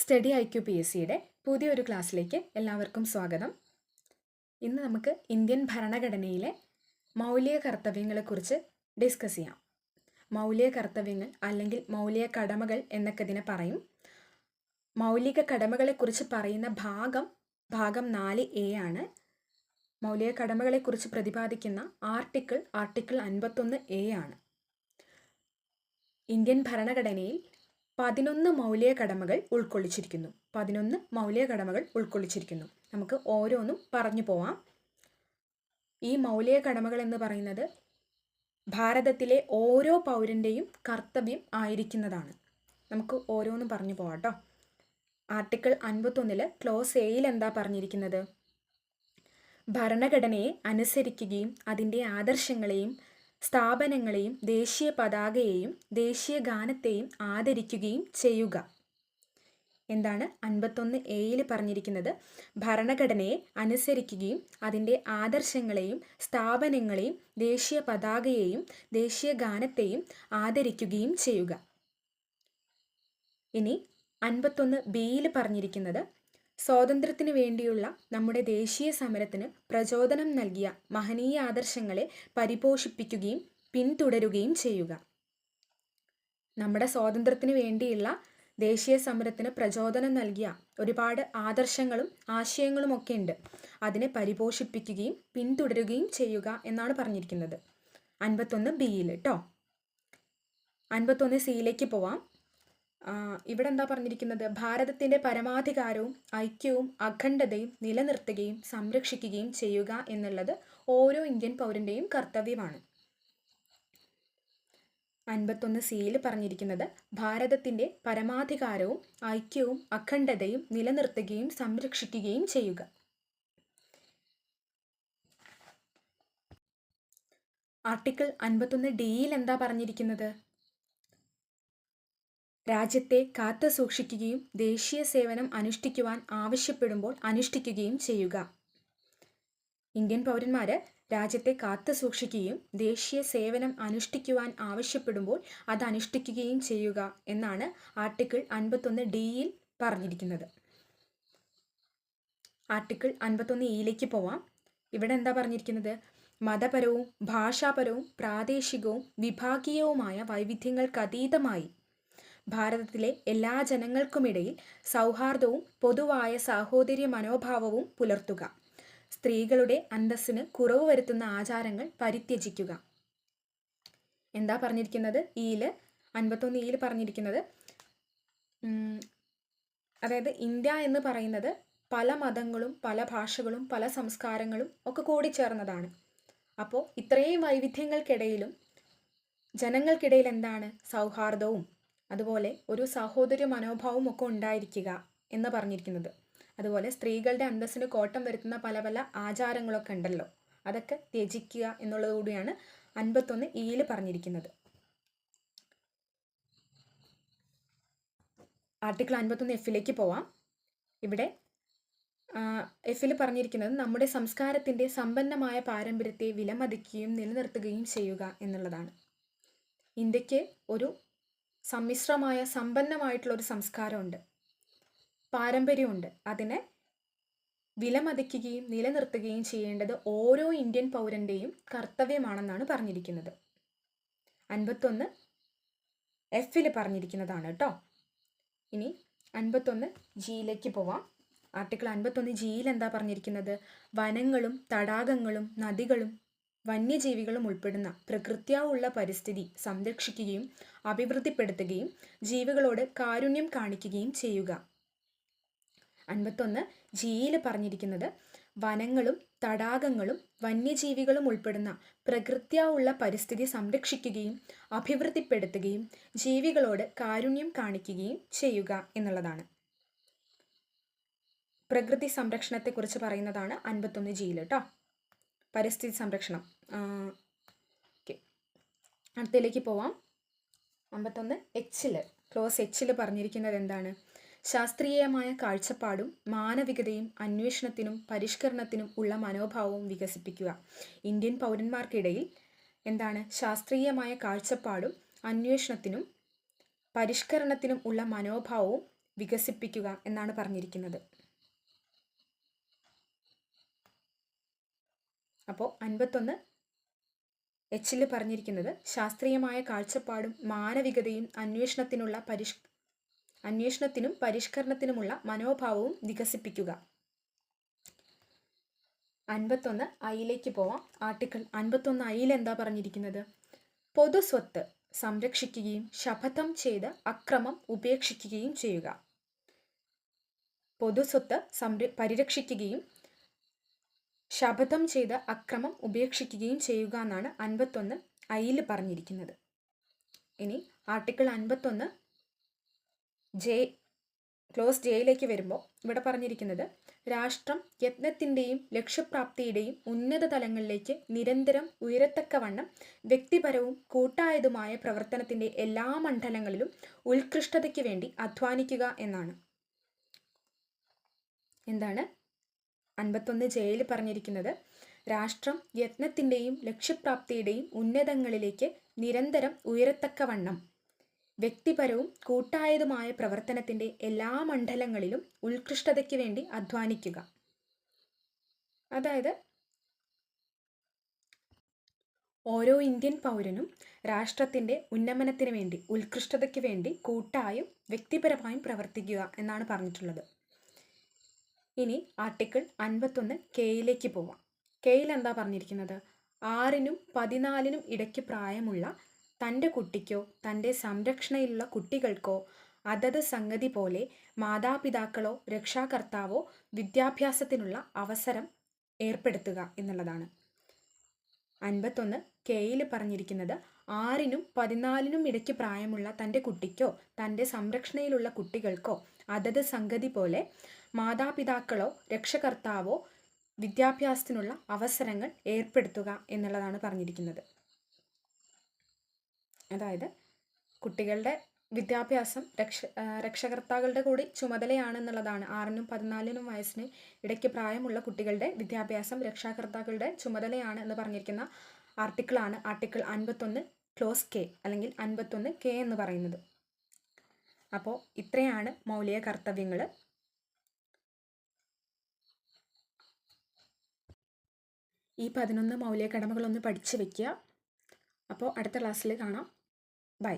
Study I Q P S സിയുടെ പുതിയൊരു ക്ലാസ്സിലേക്ക് എല്ലാവർക്കും സ്വാഗതം. ഇന്ന് നമുക്ക് ഇന്ത്യൻ ഭരണഘടനയിലെ മൗലിക കർത്തവ്യങ്ങളെക്കുറിച്ച് ഡിസ്കസ് ചെയ്യാം. മൗലിക കർത്തവ്യങ്ങൾ അല്ലെങ്കിൽ മൗലിക കടമകൾ എന്നൊക്കെ ഇതിനെ പറയും. മൗലിക കടമകളെക്കുറിച്ച് പറയുന്ന ഭാഗം ഭാഗം നാല് എ ആണ്. മൗലിക കടമകളെക്കുറിച്ച് പ്രതിപാദിക്കുന്ന ആർട്ടിക്കിൾ ആർട്ടിക്കിൾ അൻപത്തൊന്ന് എ ആണ്. ഇന്ത്യൻ ഭരണഘടനയിൽ പതിനൊന്ന് മൗലിക കടമകൾ ഉൾക്കൊള്ളിച്ചിരിക്കുന്നു. പതിനൊന്ന് മൗലിക കടമകൾ ഉൾക്കൊള്ളിച്ചിരിക്കുന്നു. നമുക്ക് ഓരോന്നും പറഞ്ഞു പോവാം. ഈ മൗലിക കടമകൾ എന്ന് പറയുന്നത് ഭാരതത്തിലെ ഓരോ പൗരന്റെയും കർത്തവ്യം ആയിരിക്കുന്നതാണ്. നമുക്ക് ഓരോന്നും പറഞ്ഞു പോവാട്ടോ ആർട്ടിക്കിൾ അൻപത്തൊന്നിൽ ക്ലോസ് എയിൽ എന്താ പറഞ്ഞിരിക്കുന്നത്? ഭരണഘടനയെ അനുസരിക്കുകയും അതിന്റെ ആദർശങ്ങളെയും സ്ഥാപനങ്ങളെയും ദേശീയ പതാകയെയും ദേശീയ ഗാനത്തെയും ആദരിക്കുകയും ചെയ്യുക. എന്താണ് അൻപത്തൊന്ന് എയിൽ പറഞ്ഞിരിക്കുന്നത്? ഭരണഘടനയെ അനുസരിക്കുകയും അതിന്റെ ആദർശങ്ങളെയും സ്ഥാപനങ്ങളെയും ദേശീയ പതാകയെയും ദേശീയ ഗാനത്തെയും ആദരിക്കുകയും ചെയ്യുക. ഇനി അൻപത്തൊന്ന് ബിയിൽ പറഞ്ഞിരിക്കുന്നത് സ്വാതന്ത്ര്യത്തിന് വേണ്ടിയുള്ള നമ്മുടെ ദേശീയ സമരത്തിന് പ്രചോദനം നൽകിയ മഹനീയ ആദർശങ്ങളെ പരിപോഷിപ്പിക്കുകയും പിന്തുടരുകയും ചെയ്യുക. നമ്മുടെ സ്വാതന്ത്ര്യത്തിന് വേണ്ടിയുള്ള ദേശീയ സമരത്തിന് പ്രചോദനം നൽകിയ ഒരുപാട് ആദർശങ്ങളും ആശയങ്ങളും ഒക്കെ ഉണ്ട്. അതിനെ പരിപോഷിപ്പിക്കുകയും പിന്തുടരുകയും ചെയ്യുക എന്നാണ് പറഞ്ഞിരിക്കുന്നത്. അൻപത്തൊന്ന് ബിയിൽ കേട്ടോ അൻപത്തൊന്ന് സിയിലേക്ക് പോവാം. ഇവിടെ എന്താ പറഞ്ഞിരിക്കുന്നത്? ഭാരതത്തിന്റെ പരമാധികാരവും ഐക്യവും അഖണ്ഡതയും നിലനിർത്തുകയും സംരക്ഷിക്കുകയും ചെയ്യുക എന്നുള്ളത് ഓരോ ഇന്ത്യൻ പൗരന്റെയും കർത്തവ്യമാണ്. അൻപത്തൊന്ന് സിയിൽ പറഞ്ഞിരിക്കുന്നത് ഭാരതത്തിന്റെ പരമാധികാരവും ഐക്യവും അഖണ്ഡതയും നിലനിർത്തുകയും സംരക്ഷിക്കുകയും ചെയ്യുക. ആർട്ടിക്കിൾ അൻപത്തൊന്ന് ഡിയിൽ എന്താ പറഞ്ഞിരിക്കുന്നത്? രാജ്യത്തെ കാത്തു സൂക്ഷിക്കുകയും ദേശീയ സേവനം അനുഷ്ഠിക്കുവാൻ ആവശ്യപ്പെടുമ്പോൾ അനുഷ്ഠിക്കുകയും ചെയ്യുക. ഇന്ത്യൻ പൗരന്മാർ രാജ്യത്തെ കാത്തു സൂക്ഷിക്കുകയും ദേശീയ സേവനം അനുഷ്ഠിക്കുവാൻ ആവശ്യപ്പെടുമ്പോൾ അത് അനുഷ്ഠിക്കുകയും ചെയ്യുക എന്നാണ് ആർട്ടിക്കിൾ അൻപത്തൊന്ന് ഡിയിൽ പറഞ്ഞിരിക്കുന്നത്. ആർട്ടിക്കിൾ അൻപത്തൊന്ന് ഇയിലേക്ക് പോവാം. ഇവിടെ എന്താ പറഞ്ഞിരിക്കുന്നത്? മതപരവും ഭാഷാപരവും പ്രാദേശികവും വിഭാഗീയവുമായ വൈവിധ്യങ്ങൾക്കതീതമായി ഭാരതത്തിലെ എല്ലാ ജനങ്ങൾക്കുമിടയിൽ സൗഹാർദ്ദവും പൊതുവായ സാഹോദര്യ മനോഭാവവും പുലർത്തുക. സ്ത്രീകളുടെ അന്തസ്സിന് കുറവ് വരുത്തുന്ന ആചാരങ്ങൾ പരിത്യജിക്കുക. എന്താ പറഞ്ഞിരിക്കുന്നത്? ഈയിൽ അൻപത്തൊന്ന് ഈയിൽ പറഞ്ഞിരിക്കുന്നത് അതായത് ഇന്ത്യ എന്ന് പറയുന്നത് പല മതങ്ങളും പല ഭാഷകളും പല സംസ്കാരങ്ങളും ഒക്കെ കൂടി ചേർന്നതാണ് അപ്പോൾ ഇത്രയും വൈവിധ്യങ്ങൾക്കിടയിലും ജനങ്ങൾക്കിടയിൽ എന്താണ്? സൗഹാർദ്ദവും അതുപോലെ ഒരു സഹോദര മനോഭാവം ഒക്കെ ഉണ്ടായിരിക്കുക എന്ന് പറഞ്ഞിരിക്കുന്നത്. അതുപോലെ സ്ത്രീകളുടെ അന്തസ്സിന് കോട്ടം വരുത്തുന്ന പല പല ആചാരങ്ങളൊക്കെ ഉണ്ടല്ലോ. അതൊക്കെ ത്യജിക്കുക എന്നുള്ളതുകൂടിയാണ് അൻപത്തൊന്ന് ഇയിൽ പറഞ്ഞിരിക്കുന്നത്. ആർട്ടിക്കിൾ അൻപത്തൊന്ന് എഫിലേക്ക് പോവാം. ഇവിടെ എഫിൽ പറഞ്ഞിരിക്കുന്നത് നമ്മുടെ സംസ്കാരത്തിന്റെ സമ്പന്നമായ പാരമ്പര്യത്തെ വിലമതിക്കുകയും നിലനിർത്തുകയും ചെയ്യുക എന്നുള്ളതാണ്. ഇന്ത്യയ്ക്ക് ഒരു സമ്മിശ്രമായ സമ്പന്നമായിട്ടുള്ള ഒരു സംസ്കാരമുണ്ട്. പാരമ്പര്യമുണ്ട്. അതിനെ വിലമതിക്കുകയും നിലനിർത്തുകയും ചെയ്യേണ്ടത് ഓരോ ഇന്ത്യൻ പൗരന്റെയും കർത്തവ്യമാണെന്നാണ് പറഞ്ഞിരിക്കുന്നത്. അൻപത്തൊന്ന് എഫിൽ പറഞ്ഞിരിക്കുന്നതാണ് കേട്ടോ. ഇനി അൻപത്തൊന്ന് ജിയിലേക്ക് പോവാം. ആർട്ടിക്കിൾ അൻപത്തൊന്ന് ജിയിൽ എന്താ പറഞ്ഞിരിക്കുന്നത്? വനങ്ങളും തടാകങ്ങളും നദികളും വന്യജീവികളും ഉൾപ്പെടുന്ന പ്രകൃത്യാവുള്ള പരിസ്ഥിതി സംരക്ഷിക്കുകയും അഭിവൃദ്ധിപ്പെടുത്തുകയും ജീവികളോട് കാരുണ്യം കാണിക്കുകയും ചെയ്യുക. അൻപത്തൊന്ന്. ജിയിൽ പറഞ്ഞിരിക്കുന്നത് വനങ്ങളും തടാകങ്ങളും വന്യജീവികളും ഉൾപ്പെടുന്ന പ്രകൃത്യാവുള്ള പരിസ്ഥിതി സംരക്ഷിക്കുകയും അഭിവൃദ്ധിപ്പെടുത്തുകയും ജീവികളോട് കാരുണ്യം കാണിക്കുകയും ചെയ്യുക എന്നുള്ളതാണ്. പ്രകൃതി സംരക്ഷണത്തെക്കുറിച്ച് പറയുന്നതാണ് അൻപത്തൊന്ന് ജിയിൽ കേട്ടോ പരിസ്ഥിതി സംരക്ഷണം. ഓക്കെ. അടുത്തതിലേക്ക് പോവാം. അമ്പത്തൊന്ന് എച്ചിൽ ക്ലോസ് എച്ചിൽ പറഞ്ഞിരിക്കുന്നത് എന്താണ്? ശാസ്ത്രീയമായ കാഴ്ചപ്പാടും മാനവികതയും അന്വേഷണത്തിനും പരിഷ്കരണത്തിനും ഉള്ള മനോഭാവവും വികസിപ്പിക്കുക. ഇന്ത്യൻ പൗരന്മാർക്കിടയിൽ എന്താണ്? ശാസ്ത്രീയമായ കാഴ്ചപ്പാടും അന്വേഷണത്തിനും പരിഷ്കരണത്തിനും ഉള്ള മനോഭാവവും വികസിപ്പിക്കുക എന്നാണ് പറഞ്ഞിരിക്കുന്നത്. അപ്പോൾ അൻപത്തൊന്ന് എച്ചിൽ പറഞ്ഞിരിക്കുന്നത് ശാസ്ത്രീയമായ കാഴ്ചപ്പാടും മാനവികതയും അന്വേഷണത്തിനുള്ള പരിഷ് അന്വേഷണത്തിനും പരിഷ്കരണത്തിനുമുള്ള മനോഭാവവും വികസിപ്പിക്കുക. അൻപത്തൊന്ന് ഐയിലേക്ക് പോവാം. ആർട്ടിക്കിൾ അൻപത്തൊന്ന് ഐയിൽ എന്താ പറഞ്ഞിരിക്കുന്നത്? പൊതുസ്വത്ത് സംരക്ഷിക്കുകയും ശപഥം ചെയ്ത് അക്രമം ഉപേക്ഷിക്കുകയും ചെയ്യുക. പൊതുസ്വത്ത് സംര പരിരക്ഷിക്കുകയും ശപഥം ചെയ്ത അക്രമം ഉപേക്ഷിക്കുകയും ചെയ്യുക എന്നാണ് അൻപത്തൊന്ന് ഐയിൽ പറഞ്ഞിരിക്കുന്നത്. ഇനി ആർട്ടിക്കിൾ അൻപത്തൊന്ന് ജെ ക്ലോസ് ജെയിലേക്ക് വരുമ്പോൾ ഇവിടെ പറഞ്ഞിരിക്കുന്നത് രാഷ്ട്രം യത്നത്തിന്റെയും ലക്ഷ്യപ്രാപ്തിയുടെയും ഉന്നത തലങ്ങളിലേക്ക് നിരന്തരം ഉയരത്തക്കവണ്ണം വ്യക്തിപരവും കൂട്ടായതുമായ പ്രവർത്തനത്തിന്റെ എല്ലാ മണ്ഡലങ്ങളിലും ഉത്കൃഷ്ടതയ്ക്ക് വേണ്ടി അധ്വാനിക്കുക എന്നാണ്. എന്താണ്? അൻപത്തൊന്ന് ജയിൽ പറഞ്ഞിരിക്കുന്നത് രാഷ്ട്രം യത്നത്തിന്റെയും ലക്ഷ്യപ്രാപ്തിയുടെയും ഉന്നതങ്ങളിലേക്ക് നിരന്തരം ഉയരത്തക്കവണ്ണം വ്യക്തിപരവും കൂട്ടായതുമായ പ്രവർത്തനത്തിന്റെ എല്ലാ മണ്ഡലങ്ങളിലും ഉത്കൃഷ്ടതയ്ക്ക് വേണ്ടി അധ്വാനിക്കുക. അതായത് ഓരോ ഇന്ത്യൻ പൗരനും രാഷ്ട്രത്തിന്റെ ഉന്നമനത്തിന് വേണ്ടി ഉത്കൃഷ്ടതയ്ക്ക് വേണ്ടി കൂട്ടായും വ്യക്തിപരമായും പ്രവർത്തിക്കുക എന്നാണ് പറഞ്ഞിട്ടുള്ളത്. ഇനി ആർട്ടിക്കിൾ അൻപത്തൊന്ന് കെയിലേക്ക് പോവാം. കെയിൽ എന്താ പറഞ്ഞിരിക്കുന്നത്? ആറിനും പതിനാലിനും ഇടയ്ക്ക് പ്രായമുള്ള തന്റെ കുട്ടിക്കോ തന്റെ സംരക്ഷണയിലുള്ള കുട്ടികൾക്കോ അതത് സംഗതി പോലെ മാതാപിതാക്കളോ രക്ഷാകർത്താവോ വിദ്യാഭ്യാസത്തിനുള്ള അവസരം ഏർപ്പെടുത്തുക എന്നുള്ളതാണ്. അൻപത്തൊന്ന് കെയിൽ പറഞ്ഞിരിക്കുന്നത് ആറിനും പതിനാലിനും ഇടയ്ക്ക് പ്രായമുള്ള തന്റെ കുട്ടിക്കോ തന്റെ സംരക്ഷണയിലുള്ള കുട്ടികൾക്കോ അതത് സംഗതി പോലെ മാതാപിതാക്കളോ രക്ഷകർത്താവോ വിദ്യാഭ്യാസത്തിനുള്ള അവസരങ്ങൾ ഏർപ്പെടുത്തുക എന്നുള്ളതാണ് പറഞ്ഞിരിക്കുന്നത്. അതായത് കുട്ടികളുടെ വിദ്യാഭ്യാസം രക്ഷ രക്ഷകർത്താക്കളുടെ കൂടി ചുമതലയാണെന്നുള്ളതാണ്. ആറിനും പതിനാലിനും വയസ്സിന് ഇടയ്ക്ക് പ്രായമുള്ള കുട്ടികളുടെ വിദ്യാഭ്യാസം രക്ഷാകർത്താക്കളുടെ ചുമതലയാണ് എന്ന് പറഞ്ഞിരിക്കുന്ന ആർട്ടിക്കിളാണ് ആർട്ടിക്കിൾ അൻപത്തൊന്ന് ക്ലോസ് കെ അല്ലെങ്കിൽ അൻപത്തൊന്ന് കെ എന്ന് പറയുന്നത്. അപ്പോൾ ഇത്രയാണ് മൗലിക കർത്തവ്യങ്ങൾ ഈ പതിനൊന്ന് മൗലിക കടമകളൊന്ന് പഠിച്ചു വെക്കുക അപ്പോൾ അടുത്ത ക്ലാസ്സിൽ കാണാം. ബൈ.